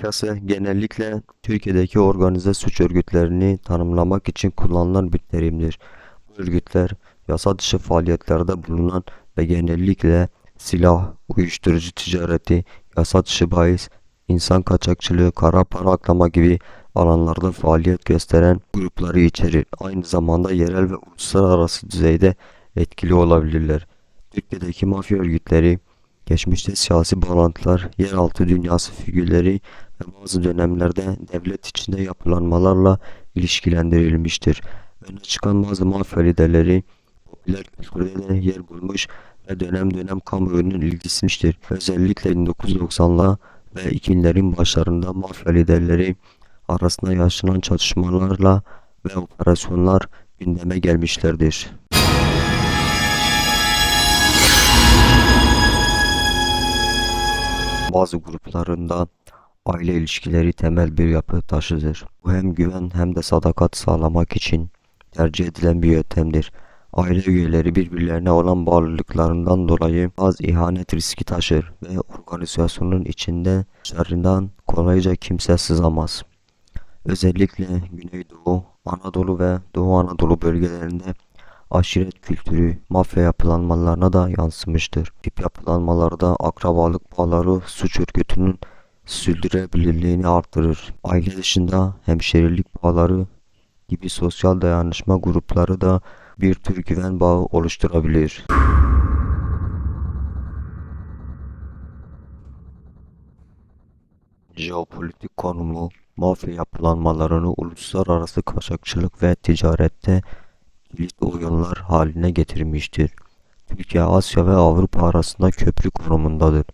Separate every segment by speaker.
Speaker 1: mafyası genellikle Türkiye'deki organize suç örgütlerini tanımlamak için kullanılan bir terimdir. Bu örgütler yasa dışı faaliyetlerde bulunan ve genellikle silah, uyuşturucu ticareti, yasa dışı bahis, insan kaçakçılığı, kara para aklama gibi alanlarda faaliyet gösteren grupları içerir. Aynı zamanda yerel ve uluslararası düzeyde etkili olabilirler. Türkiye'deki mafya örgütleri geçmişte siyasi bağlantılar, yeraltı dünyası figürleri ve bazı dönemlerde devlet içinde yapılanmalarla ilişkilendirilmiştir. Öne çıkan bazı mafya liderleri popüler kültürde de yer bulmuş ve dönem dönem kamuoyunun ilgisini çekmiştir. Özellikle 1990'lar ve 2000'lerin başlarında mafya liderleri arasında yaşanan çatışmalarla ve operasyonlar gündeme gelmişlerdir. Bazı gruplarında aile ilişkileri temel bir yapı taşıdır. Bu hem güven hem de sadakat sağlamak için tercih edilen bir yöntemdir. Aile üyeleri birbirlerine olan bağlılıklarından dolayı az ihanet riski taşır ve organizasyonun içinde dışarıdan kolayca kimse sızamaz. Özellikle Güneydoğu, Anadolu ve Doğu Anadolu bölgelerinde aşiret kültürü mafya yapılanmalarına da yansımıştır. Tip yapılanmalarda akrabalık bağları suç örgütünün sürdürülebilirliğini artırır. Aile dışında hemşerilik bağları gibi sosyal dayanışma grupları da bir tür güven bağı oluşturabilir. Jeopolitik konumu mafya yapılanmalarını uluslararası kaçakçılık ve ticarette kilit oyunlar haline getirmiştir. Türkiye, Asya ve Avrupa arasında köprü konumundadır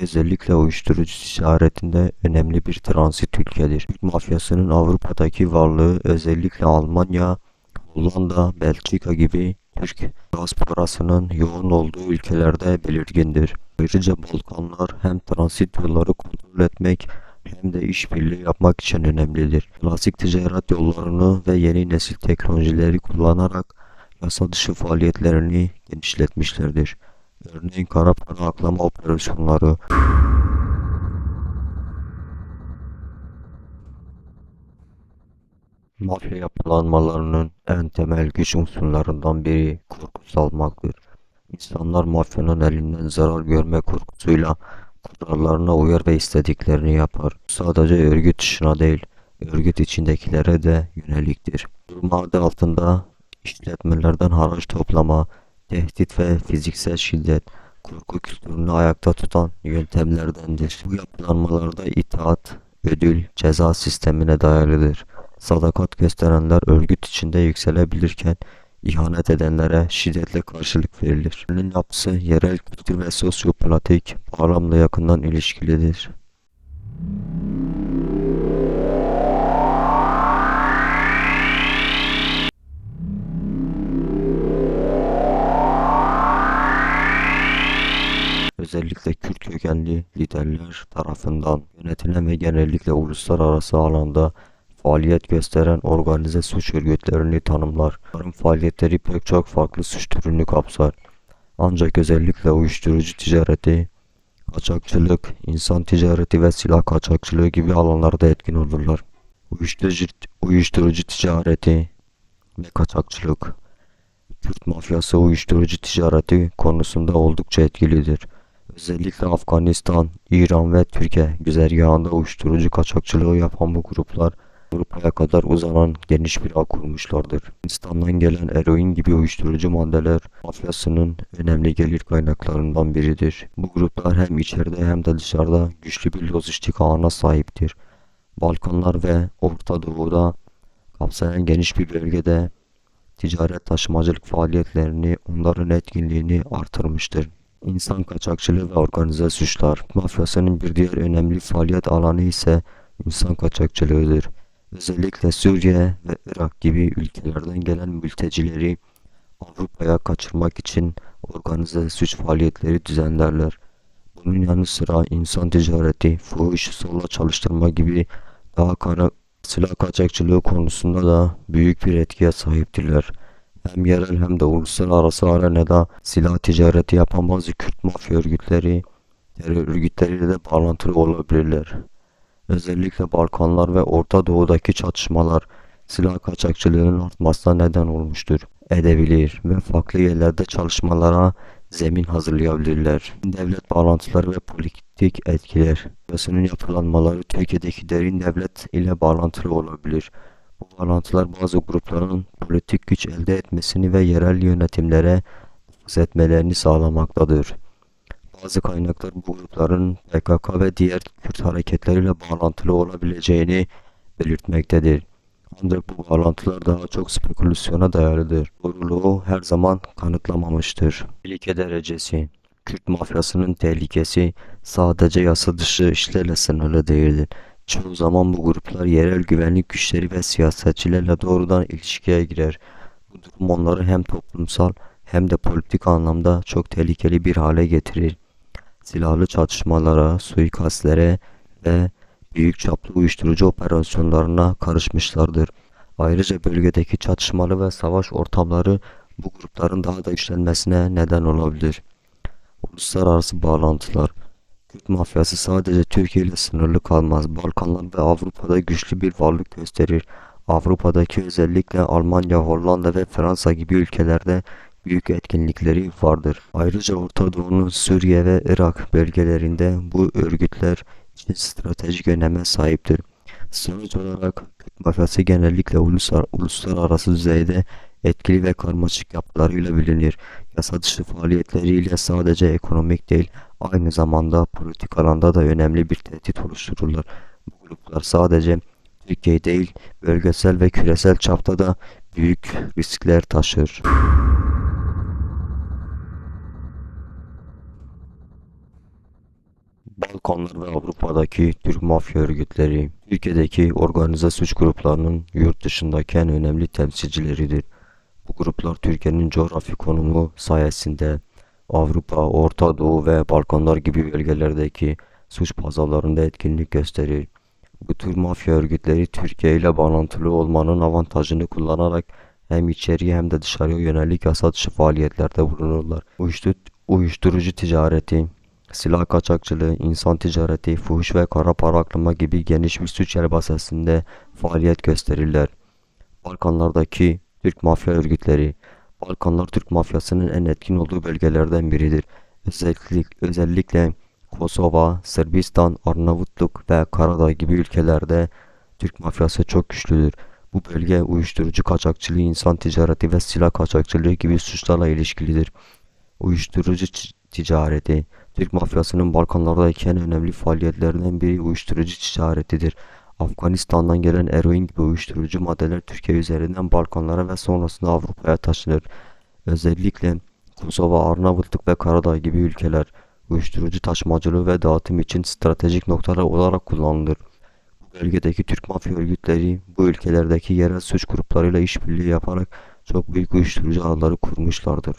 Speaker 1: özellikle uyuşturucu ticaretinde önemli bir transit ülkedir. Türk mafyasının Avrupa'daki varlığı özellikle Almanya, Hollanda, Belçika gibi Türk diasporasının yoğun olduğu ülkelerde belirgindir. Ayrıca Balkanlar hem transit yolları kontrol etmek hem de işbirliği yapmak için önemlidir. Klasik ticaret yollarını ve yeni nesil teknolojileri kullanarak yasa dışı faaliyetlerini genişletmişlerdir. Örneğin kara para aklama operasyonları, Mafya yapılanmalarının en temel güç unsurlarından biri korku salmaktır. İnsanlar mafyanın elinden zarar görme korkusuyla kurallarına uyar ve istediklerini yapar. Sadece örgüt dışına değil, örgüt içindekilere de yöneliktir. Durum adı altında işletmelerden haraç toplama, tehdit ve fiziksel şiddet, korku kültürünü ayakta tutan yöntemlerdendir. Bu yapılanmalarda itaat, ödül, ceza sistemine dayalıdır. Sadakat gösterenler örgüt içinde yükselebilirken ihanet edenlere şiddetle karşılık verilir. Bunun yapısı yerel kültür ve sosyopolitik bağlamla yakından ilişkilidir. özellikle Kürt kökenli liderler tarafından yönetilen ve genellikle uluslararası alanda faaliyet gösteren organize suç örgütlerini tanımlar. Bunların faaliyetleri pek çok farklı suç türünü kapsar. Ancak özellikle uyuşturucu ticareti, kaçakçılık, insan ticareti ve silah kaçakçılığı gibi alanlarda etkin olurlar. Uyuşturucu, uyuşturucu ticareti ve kaçakçılık Kürt mafyası uyuşturucu ticareti konusunda oldukça etkilidir. Özellikle Afganistan, İran ve Türkiye güzergahında uyuşturucu kaçakçılığı yapan bu gruplar Avrupa'ya kadar uzanan geniş bir ağ kurmuşlardır. Hindistan'dan gelen eroin gibi uyuşturucu maddeler mafyasının önemli gelir kaynaklarından biridir. Bu gruplar hem içeride hem de dışarıda güçlü bir lojistik ağına sahiptir. Balkanlar ve Orta Doğu'da kapsayan geniş bir bölgede ticaret taşımacılık faaliyetlerini onların etkinliğini artırmıştır. İnsan kaçakçılığı ve organize suçlar. Mafyasının bir diğer önemli faaliyet alanı ise insan kaçakçılığıdır. Özellikle Suriye ve Irak gibi ülkelerden gelen mültecileri Avrupa'ya kaçırmak için organize suç faaliyetleri düzenlerler. Bunun yanı sıra insan ticareti, fuhuş, zorla çalıştırma gibi daha kara silah kaçakçılığı konusunda da büyük bir etkiye sahiptirler. Hem yerel hem de uluslararası arenada silah ticareti yapan bazı Kürt mafya örgütleri terör örgütleriyle de bağlantılı olabilirler. Özellikle Balkanlar ve Orta Doğu'daki çatışmalar silah kaçakçılığının artmasına neden olmuştur. Edebilir ve farklı yerlerde çalışmalara zemin hazırlayabilirler. Devlet bağlantıları ve politik etkiler. Siyasının yapılanmaları Türkiye'deki derin devlet ile bağlantılı olabilir. Bu bağlantılar bazı grupların politik güç elde etmesini ve yerel yönetimlere nüfuz etmelerini sağlamaktadır. Bazı kaynaklar bu grupların PKK ve diğer Kürt hareketleriyle bağlantılı olabileceğini belirtmektedir. Ancak bu bağlantılar daha çok spekülasyona dayalıdır. Doğruluğu her zaman kanıtlamamıştır. Tehlike derecesi Kürt mafyasının tehlikesi sadece yasa dışı işlerle sınırlı değildir. Çoğu zaman bu gruplar yerel güvenlik güçleri ve siyasetçilerle doğrudan ilişkiye girer. Bu durum onları hem toplumsal hem de politik anlamda çok tehlikeli bir hale getirir. Silahlı çatışmalara, suikastlere ve büyük çaplı uyuşturucu operasyonlarına karışmışlardır. Ayrıca bölgedeki çatışmalı ve savaş ortamları bu grupların daha da güçlenmesine neden olabilir. Uluslararası bağlantılar Kürt mafyası sadece Türkiye ile sınırlı kalmaz. Balkanlar ve Avrupa'da güçlü bir varlık gösterir. Avrupa'daki özellikle Almanya, Hollanda ve Fransa gibi ülkelerde büyük etkinlikleri vardır. Ayrıca Orta Doğu'nun Suriye ve Irak bölgelerinde bu örgütler için stratejik öneme sahiptir. Sonuç olarak Kürt mafyası genellikle uluslar, uluslararası düzeyde etkili ve karmaşık yapılarıyla bilinir. Yasa dışı faaliyetleriyle sadece ekonomik değil, aynı zamanda politik alanda da önemli bir tehdit oluştururlar. Bu gruplar sadece Türkiye değil, bölgesel ve küresel çapta da büyük riskler taşır. Balkanlar ve Avrupa'daki Türk mafya örgütleri, Türkiye'deki organize suç gruplarının yurt dışındaki en önemli temsilcileridir. Bu gruplar Türkiye'nin coğrafi konumu sayesinde Avrupa, Orta Doğu ve Balkanlar gibi bölgelerdeki suç pazarlarında etkinlik gösterir. Bu tür mafya örgütleri Türkiye ile bağlantılı olmanın avantajını kullanarak hem içeriye hem de dışarıya yönelik yasa dışı faaliyetlerde bulunurlar. Uyuşturucu ticareti, silah kaçakçılığı, insan ticareti, fuhuş ve kara para gibi geniş bir suç elbasesinde faaliyet gösterirler. Balkanlardaki Türk mafya örgütleri, Balkanlar Türk mafyasının en etkin olduğu bölgelerden biridir. Özellikle, özellikle Kosova, Sırbistan, Arnavutluk ve Karadağ gibi ülkelerde Türk mafyası çok güçlüdür. Bu bölge uyuşturucu kaçakçılığı, insan ticareti ve silah kaçakçılığı gibi suçlarla ilişkilidir. Uyuşturucu ticareti, Türk mafyasının Balkanlardaki en önemli faaliyetlerinden biri uyuşturucu ticaretidir. Afganistan'dan gelen eroin gibi uyuşturucu maddeler Türkiye üzerinden Balkanlara ve sonrasında Avrupa'ya taşınır. Özellikle Kosova, Arnavutluk ve Karadağ gibi ülkeler uyuşturucu taşımacılığı ve dağıtım için stratejik noktalar olarak kullanılır. Bu bölgedeki Türk mafya örgütleri bu ülkelerdeki yerel suç gruplarıyla işbirliği yaparak çok büyük uyuşturucu ağları kurmuşlardır.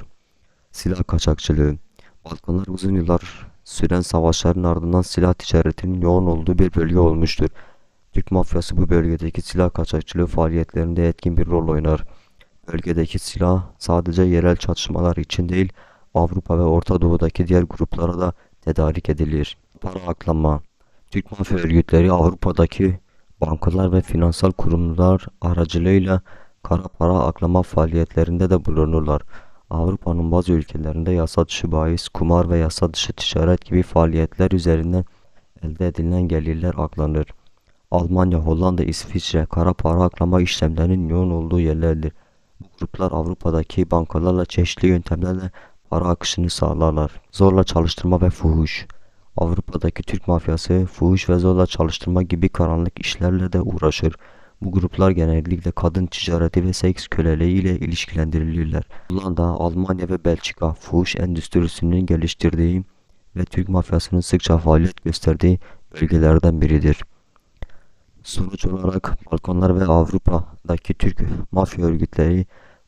Speaker 1: Silah kaçakçılığı Balkanlar uzun yıllar süren savaşların ardından silah ticaretinin yoğun olduğu bir bölge olmuştur. Türk mafyası bu bölgedeki silah kaçakçılığı faaliyetlerinde etkin bir rol oynar. Bölgedeki silah sadece yerel çatışmalar için değil, Avrupa ve Orta Doğu'daki diğer gruplara da tedarik edilir. Para aklama Türk mafya örgütleri Avrupa'daki bankalar ve finansal kurumlar aracılığıyla kara para aklama faaliyetlerinde de bulunurlar. Avrupa'nın bazı ülkelerinde yasa dışı bahis, kumar ve yasa dışı ticaret gibi faaliyetler üzerinden elde edilen gelirler aklanır. Almanya, Hollanda, İsviçre kara para aklama işlemlerinin yoğun olduğu yerlerdir. Bu gruplar Avrupa'daki bankalarla çeşitli yöntemlerle para akışını sağlarlar. Zorla çalıştırma ve fuhuş. Avrupa'daki Türk mafyası fuhuş ve zorla çalıştırma gibi karanlık işlerle de uğraşır. Bu gruplar genellikle kadın ticareti ve seks köleliği ile ilişkilendirilirler. Hollanda, Almanya ve Belçika fuhuş endüstrisinin geliştirdiği ve Türk mafyasının sıkça faaliyet gösterdiği bölgelerden biridir. Sonuç olarak Balkanlar ve Avrupa'daki Türk mafya örgütleri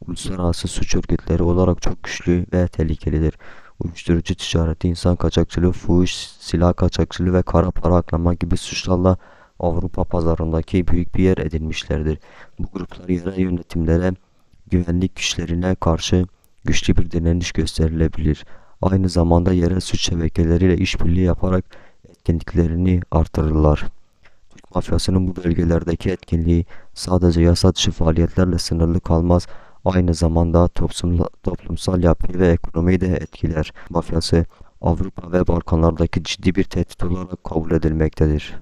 Speaker 1: uluslararası suç örgütleri olarak çok güçlü ve tehlikelidir. Uyuşturucu ticareti, insan kaçakçılığı, fuhuş, silah kaçakçılığı ve kara para aklama gibi suçlarla Avrupa pazarındaki büyük bir yer edinmişlerdir. Bu gruplar yerel yönetimlere, güvenlik güçlerine karşı güçlü bir direniş gösterilebilir. Aynı zamanda yerel suç şebekeleriyle işbirliği yaparak etkinliklerini artırırlar. mafyasının bu bölgelerdeki etkinliği sadece yasa dışı faaliyetlerle sınırlı kalmaz, aynı zamanda toplumsal, toplumsal yapıyı ve ekonomiyi de etkiler. Mafyası Avrupa ve Balkanlardaki ciddi bir tehdit olarak kabul edilmektedir.